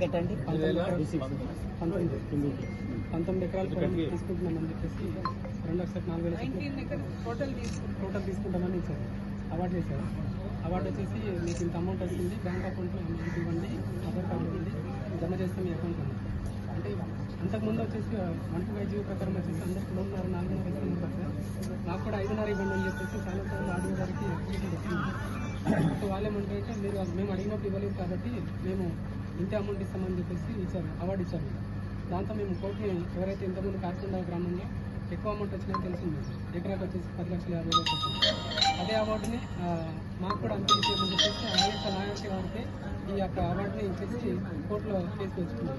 Rate అండి పంతొమ్మిది పంతొమ్మిది. ఎకరాలు తీసుకుంటున్నామని చెప్పేసి రెండు లక్షల నాలుగు వేల టోటల్ తీసుకుంటాం టోటల్ తీసుకుంటామని ఇచ్చారు. అవార్డు చేశారు. అవార్డు వచ్చేసి మీకు ఇంత అమౌంట్ వస్తుంది. బ్యాంక్ అకౌంట్లో అమౌంట్ ఇవ్వండి ఆధార్ కార్డు ఇవ్వండి జమ చేస్తే మీ అకౌంట్ ఉంది. అంటే అంతకుముందు వచ్చేసి వన్ టు ఫైవ్ జీవో ప్రకారం వచ్చేసి అందరికి మూడున్నర నాలుగున్నర ఇస్తున్నారు సార్ నాకు కూడా ఐదున్నర ఇవ్వండి అని చెప్పేసి చాలా సార్లు ఆడియో గారికి అప్లికేషన్ వచ్చింది. సో వాళ్ళు ఏమంటారంటే మీరు మేము అడిగినప్పుడు ఇవ్వలేదు కాబట్టి మేము ఇంత అమౌంట్ ఇస్తామని చెప్పేసి ఇచ్చారు అవార్డు ఇచ్చారు. దాంతో మేము కోర్టుని ఎవరైతే ఇంతకుముందు కాకుండా గ్రామంలో ఎక్కువ అమౌంట్ వచ్చినా తెలిసింది. ఎకరాకు వచ్చేసి పది లక్షల యాభై వేలు వచ్చింది. అదే అవార్డుని మాకు కూడా అంతే చెప్పేసి ఆ యొక్క న్యాయవాది వారికి ఈ యొక్క అవార్డుని ఇచ్చేసి కోర్టులో కేసు తెచ్చుకున్నాం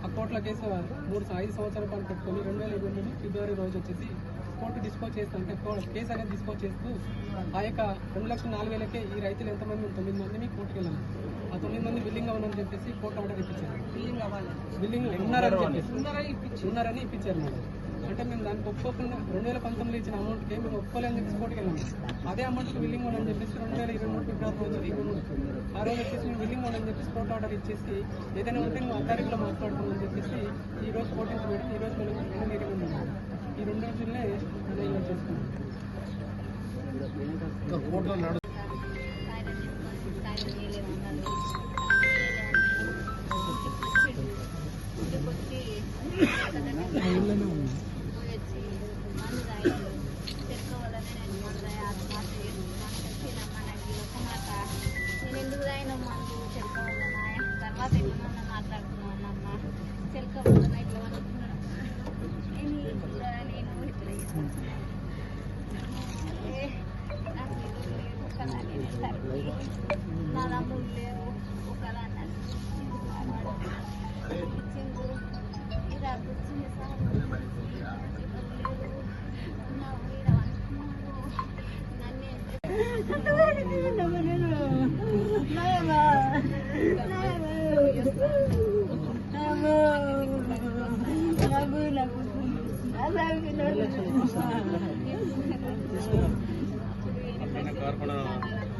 ఆ కోర్టులో కేసు మూడు ఐదు సంవత్సరాల పాటు పెట్టుకొని రెండు వేల ఇరవై మూడు ఫిబ్రవరి రోజు వచ్చేసి కోర్టు డిస్పోజ్ చేస్తూ అంటే కేసు అనేది డిస్పోజ్ చేస్తూ ఆ యొక్క రెండు లక్షల నాలుగు వేలకే ఈ రైతులు ఎంతమంది? తొమ్మిది మందిని కోర్టుకు వెళ్ళాము ఆ తొమ్మిది మంది బిల్లింగ్ అవ్వనని చెప్పేసి కోర్టు ఆర్డర్ ఇప్పించారు. బిల్లింగ్ బిల్లింగ్ ఉన్నారని చెప్పేసి. ఉన్నారని ఇప్పించారు. మేడం అంటే మేము దానికి ఒప్పుకోకుండా రెండు వేల పంతొమ్మిది ఇచ్చిన అమౌంట్కి మేము ఒప్పుకోలేని చెప్పేసి కోర్టుకి వెళ్ళాము అదే అమౌంట్కి బిల్లింగ్ అని చెప్పేసి రెండు వేల ఇరవై మూడు ఫిబ్రవరి రోజు ఆ రోజు వచ్చేసి మేము బిల్లింగ్ అని చెప్పేసి కోర్టు ఆర్డర్ ఇచ్చేసి ఏదైనా ఉంటే నువ్వు అథారిటీలో మాట్లాడుతామని చెప్పేసి ఈ రోజు కోర్టు పెట్టి ఈ రోజు మేము రెండు వేల ఇరవై మూడు ఈ రెండు రోజులనే నేను చేసుకున్నాం ఎందుకు sarili para muntero o kala na chinguru ira kuchini sana ಕಾರ್ಪಣ నా వీడ అనుకున్నాను